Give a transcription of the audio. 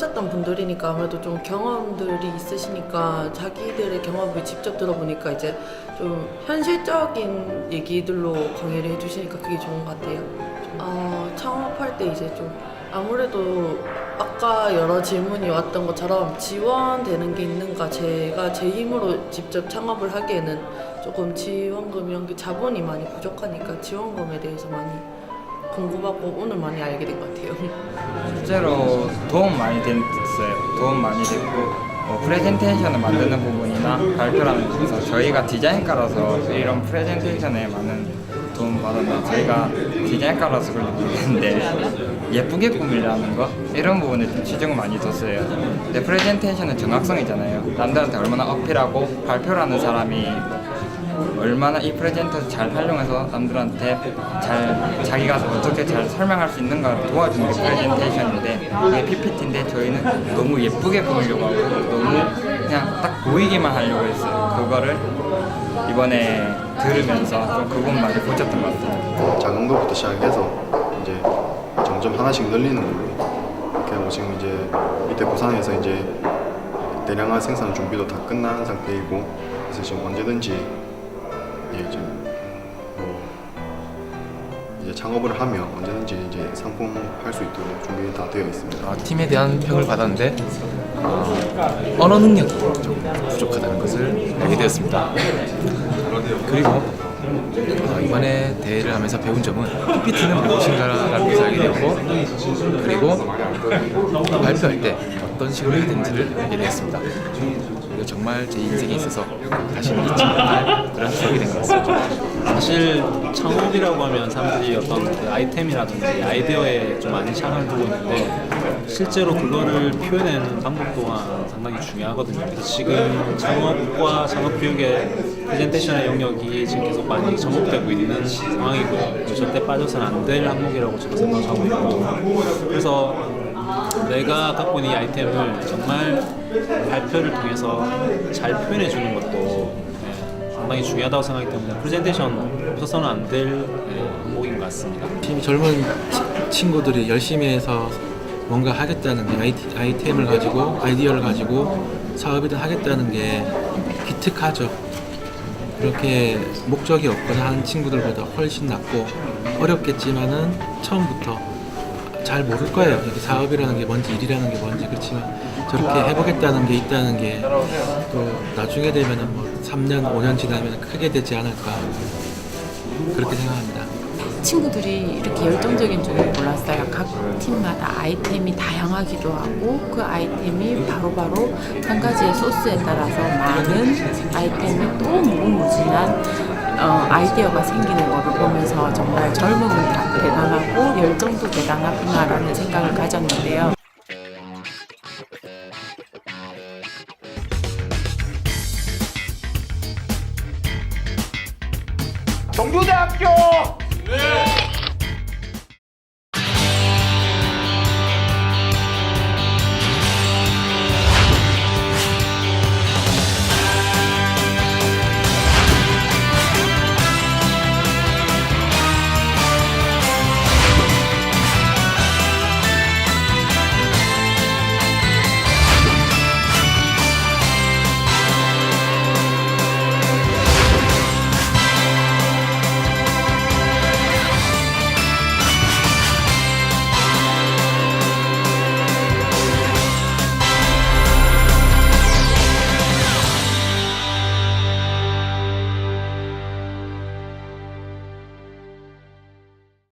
하셨던 분들이니까 아무래도 좀 경험들이 있으시니까 자기들의 경험을 직접 들어보니까 이제 좀 현실적인 얘기들로 강의를 해주시니까 그게 좋은 것 같아요. 어, 창업할 때 이제 좀 아무래도 아까 여러 질문이 왔던 것처럼 지원되는 게 있는가 제가 제 힘으로 직접 창업을 하기에는 조금 지원금 이런 게 자본이 많이 부족하니까 지원금에 대해서 많이 궁금하고 오늘 많이 알게 된 것 같아요. 실제로 도움 많이 됐어요. 도움 많이 됐고 뭐 프레젠테이션을 만드는 부분이나 발표라는 데서 저희가 디자인과라서 이런 프레젠테이션에 많은 도움 받았는데 저희가 디자인과라서 모르겠는데 예쁘게 꾸밀라는 거 이런 부분에 좀 치중을 많이 뒀어요. 근데 프레젠테이션은 정확성이잖아요. 남들한테 얼마나 어필하고 발표라는 사람이 얼마나 이 프레젠터를 잘 활용해서 남들한테 잘 자기가 어떻게 잘 설명할 수 있는가 도와주는 게 프레젠테이션인데 이게 PPT인데 저희는 너무 예쁘게 보이려고 하고 너무 그냥 딱 보이기만 하려고 했어요. 그거를 이번에 들으면서 좀그 부분 많이 고쳤던 것 같아요. 작은 것부터 시작해서 이제 점점 하나씩 늘리는 걸로 이렇게 하고 지금 이제 밑에 부산에서 이제 대량화 생산 준비도 다 끝난 상태이고 그래서 지금 언제든지 예, 지금 뭐 이제 창업을 하면 언제든지 이제 상품 할 수 있도록 준비 다 되어 있습니다. 어, 팀에 대한 평을 받았는데 어, 언어 능력이 좀 부족하다는 것을 알게 되었습니다. 그리고 어, 이번에 대회를 하면서 배운 점은 PPT는 무엇인가라는 것을 알게 되었고 그리고 발표할 때 어떤 식으로 해야 되는지를 알게 되었습니다. 정말 제 인생에 있어서 다시는 잊지 못할 그런 추억이 된 것 같습니다. 사실 창업이라고 하면 사람들이 어떤 그 아이템이라든지 아이디어에 좀 많이 시장을 두고 있는데 실제로 그거를 표현하는 방법 또한 상당히 중요하거든요. 그래서 지금 창업과 창업 교육의 프레젠테이션의 영역이 지금 계속 많이 접목되고 있는 상황이고요. 절대 빠져서는 안 될 항목이라고 저도 생각하고 있고 그래서 내가 갖고 있는 이 아이템을 정말 발표를 통해서 잘 표현해 주는 것도 예, 상당히 중요하다고 생각하기 때문에 프레젠테이션 없어서는 안될 항목인 것 같습니다. 이 젊은 치- 친구들이 열심히 해서 뭔가 하겠다는 게 아이템을 가지고 아이디어를 가지고 사업이든 하겠다는 게 기특하죠. 그렇게 목적이 없거나 하는 친구들보다 훨씬 낫고 어렵겠지만은 처음부터 잘 모를 거예요. 이게 사업이라는 게 뭔지 일이라는 게 뭔지 그렇지만 저렇게 해보겠다는 게 있다는 게 또 나중에 되면은 뭐 3년, 5년 지나면 크게 되지 않을까 그렇게 생각합니다. 친구들이 이렇게 열정적인 줄은 몰랐어요. 각 팀마다 아이템이 다양하기도 하고 그 아이템이 바로바로 한 가지의 소스에 따라서 많은 아이템이 또 무궁무진한 어, 아이디어가 생기는 것을 보면서 정말 젊음은 다 대단하고 열정도 대단하구나라는 생각을 가졌는데요.